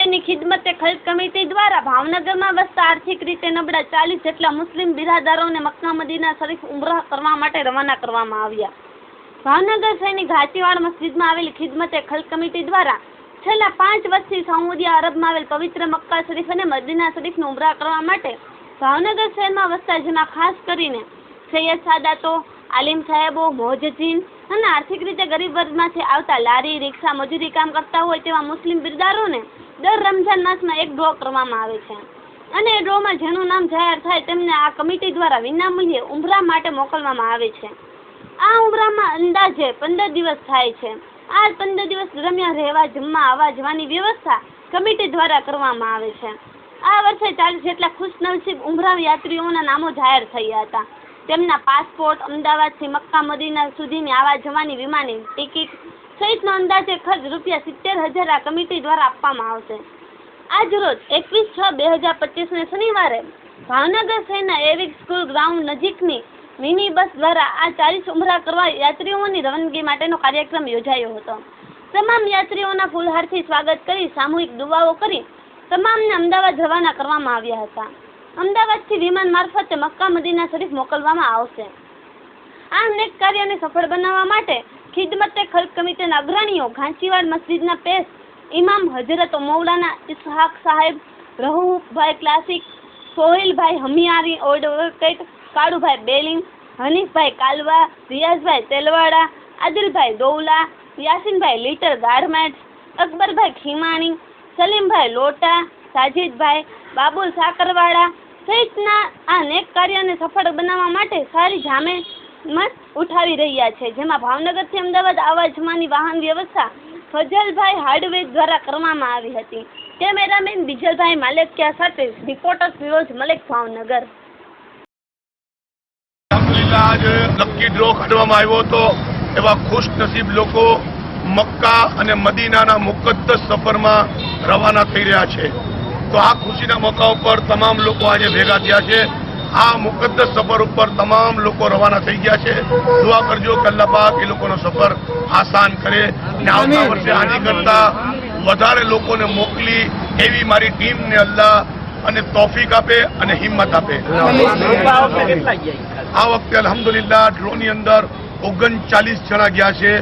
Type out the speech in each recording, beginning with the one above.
ની ખિદમતે ખલ્ક કમિટી દ્વારા ભાવનગરમાં વસતા આર્થિક રીતે નબળા ચાલીસ જેટલા મુસ્લિમ બિરાદરોને મક્કા મદીના શરીફ ઉમરાહ કરવા માટે રવાના કરવામાં આવ્યા. ભાવનગર શહેરની ઘાટીવાડ મસ્જિદમાં આવેલી ખિદમતે ખલ્ક કમિટી દ્વારા છેલ્લા પાંચ વર્ષથી સાઉદી અરબમાં આવેલ પવિત્ર મક્કા શરીફ અને મદીના શરીફનો ઉમરાહ કરવા માટે ભાવનગર શહેરમાં વસતા જેમાં ખાસ કરીને સૈયદ સાદાતો, આલિમ સાહેબો મોહજજીન અને આર્થિક રીતે ગરીબ વર્ગમાંથી આવતા લારી, રિક્ષા, મજૂરી કામ કરતા હોય તેવા મુસ્લિમ બિરદારોને દર રમઝાન માસમાં એક ડ્રો કરવામાં આવે છે. અને ડ્રોમાં જેનું નામ જાહેર થાય તેમને આ કમિટી દ્વારા વિનામૂલ્યે ઉમરા માટે મોકલવામાં આવે છે. આ ઉમરામાં અંદાજે પંદર દિવસ થાય છે. આ પંદર દિવસ દરમિયાન રહેવા, જમવા, આવવા જવાની વ્યવસ્થા કમિટી દ્વારા કરવામાં આવે છે. આ વર્ષે ચાલીસ જેટલા ખુશનસીબ ઉમરા યાત્રીઓના નામો જાહેર થયા હતા. તેમના પાસપોર્ટ, અમદાવાદથી મક્કા, મદીના સુધીની આવવા જવાની વિમાની ટિકિટ સહિતનો અંદાજે ખર્ચ રૂપિયા સિત્તેર હજાર આ કમિટી દ્વારા આપવામાં આવશે. આજ રોજ એકવીસ છ બે હજાર પચીસને શનિવારે ભાવનગર શહેરના એવિક સ્કૂલ ગ્રાઉન્ડ નજીકની મિની બસ દ્વારા આ ચાલીસ ઉમરા કરવા યાત્રીઓની રવાનગી માટેનો કાર્યક્રમ યોજાયો હતો. તમામ યાત્રીઓના ફૂલહારથી સ્વાગત કરી સામૂહિક દુવાઓ કરી તમામને અમદાવાદ રવાના કરવામાં આવ્યા હતા. અમદાવાદથી વિમાન મારફતે મક્કા મદીના શરીફ મોકલવામાં આવશે. આ નેક કાર્યને સફળ બનાવવા માટે ખિદમતે ખલ્ક કમિટીના અગ્રણીઓ, ઘાંચીવાડ મસ્જિદના પેશ ઇમામ હજરત મૌલાના ઇસ્હાક સાહેબ રહુભાઈ ક્લાસિક, સોહિલભાઈ હમિયારી ઓડવકેટ કાળુભાઈ બેલિંગ, હનીફભાઈ કાલવા, રિયાઝભાઈ તેલવાડા, આદિલભાઈ દૌલા યાસીનભાઈ લીટર ગાર્મેન્ટ્સ અકબરભાઈ ખીમાણી, સલીમભાઈ લોટા, સાજીદભાઈ બાબુલ સાકરવાડા સહિતના આ નેક કાર્યને સફળ બનાવવા માટે સારી જામે મત ઉઠાવી રહ્યા છે. જેમાં ભાવનગરથી અમદાવાદ આવવા જવાની વાહન વ્યવસ્થા ફજલભાઈ હાર્ડવેર દ્વારા કરવામાં આવી હતી. કેમેરામેન બીજલભાઈ માલેકિયા સાથે? રિપોર્ટર ફિરોજ મલેક, ભાવનગર. આજે લકી ડ્રો કાઢવામાં આવ્યો હતો. એવા ખુશ નસીબ લોકો મક્કા અને મદીનાના મુકદ્દસ સફરમાં રવાના થઈ રહ્યા છે. તો આ ખુશીના મોકા ઉપર તમામ લોકો આજે ભેગા થયા છે. આ મુકદ્દસ સફર ઉપર તમામ લોકો રવાના થઈ ગયા છે. દુઆ કરજો કે અલ્લાહ પાક એ લોકોનો સફર આસાન કરે અને આવતા વર્ષે આની કરતા વધારે લોકોને મોકલી એવી મારી ટીમને અલ્લાહ અને તોફીક આપે અને હિંમત આપે. આ વખતે અલહમદુલિલ્લાહ ડ્રોની અંદર ઓગણચાલીસ જણા ગયા છે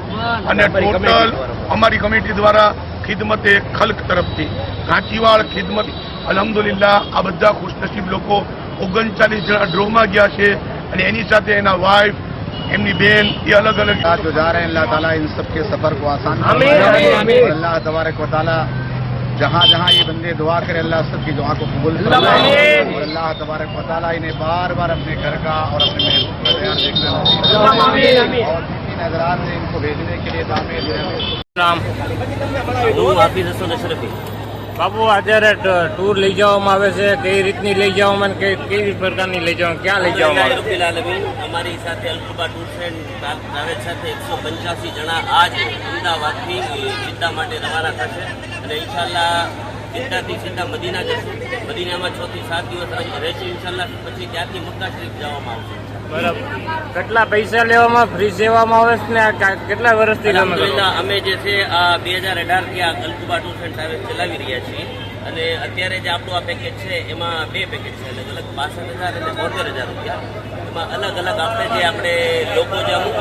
અને ટોટલ અમારી કમિટી દ્વારા ખિદમતે ખલ્ક તરફથી. કાંચીવાડ ખિદમત અલહમદુલિલ્લાહ આ બધા ખુશનસીબ લોકો ઓગણચાલીસ જણા ડ્રોમાં ગયા છે અને એની સાથે એના વાઇફ એમની બેન એ અલગ અલગ आज जो जा रहे हैं अल्लाह ताला इन सबके सफर को आसान आमीन, फरमाए। आमीन। और अल्लाह तबारक व ताला जहाँ जहाँ ये बंदे दुआ करे अल्लाह सबकी दुआ को कबूल आमीन। फरमाए और अल्लाह तबारक व ताला इन्हें बार बार अपने घर का और अपने महबूब का ध्यान देखना आमीन, आमीन। और जितनी नजरात से इनको भेजने के लिए दामे નામ હું હાફિઝ હસન અશરફી બાબુ, અત્યારે ટૂર લઈ જવામાં આવે છે કઈ રીતની લઈ જવામાં અને કેવી પ્રકારની લઈ જવામાં ક્યાં લઈ જવામાં આવે? અમારી સાથે અલ્પુબા ટૂર્સ એન્ડ ટ્રાવેલ્સ સાથે એકસો પંચ્યાસી જણા આજ અમદાવાદથી જિદ્દા માટે રવાના થશે. અને ઇન્શાલ્લાહ જિદ્દાથી સીધા મદીના જશું. મદીનામાં છ થી સાત દિવસ રહેશે ઇન્શાલ્લાહ પછી ત્યાંથી મક્કા શરીફ જવામાં આવશે બરાબર. કેટલા પૈસા લેવામાં ફ્રી સેવામાં આવે છે ને કેટલા વર્ષથી અમે જે છે આ બે હજાર અઢારથી આ ગલકુબા ટૂર્સ એન્ડ ટ્રાવેલ્સ ચલાવી રહ્યા છીએ. અને અત્યારે જે આપણું આ પેકેજ છે એમાં બે પેકેજ છે અલગ અલગ બાસઠ હજાર અને બોતેર હજાર રૂપિયા. એમાં અલગ અલગ આપણે જે આપણે લોકો જે અમુક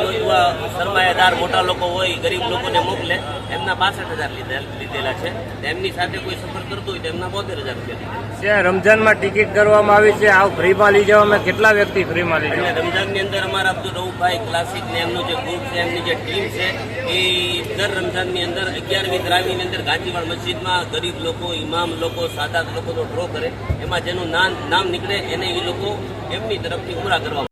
સરમાયાદાર મોટા લોકો હોય ગરીબ લોકોને મોકલે એમના બાસઠ હજાર લીધેલા છે. એમની સાથે કોઈ સફર કરતું હોય તો એમના બોતેર હજાર રૂપિયા જે રમજાનમાં ટિકિટ કરવામાં આવી છે આ ફ્રીમાં લઈ અમે કેટલા વ્યક્તિ ફ્રીમાં લઈ જવા? રમઝાનની અંદર અમારા અબ્દુલ રઉફભાઈ ક્લાસિક ને એમનું જે ગ્રુપ છે એમની જે ટીમ છે એ દર રમઝાનની અંદર અગિયારમી ત્રાવીની અંદર ગાંધીવાડ મસ્જિદમાં ગરીબ લોકો ઇમામ લોકો સાદાત લોકોનો ડ્રો કરે, એમાં જેનું નામ નામ નીકળે એને એ લોકો એમની તરફથી ઉમરા કરવા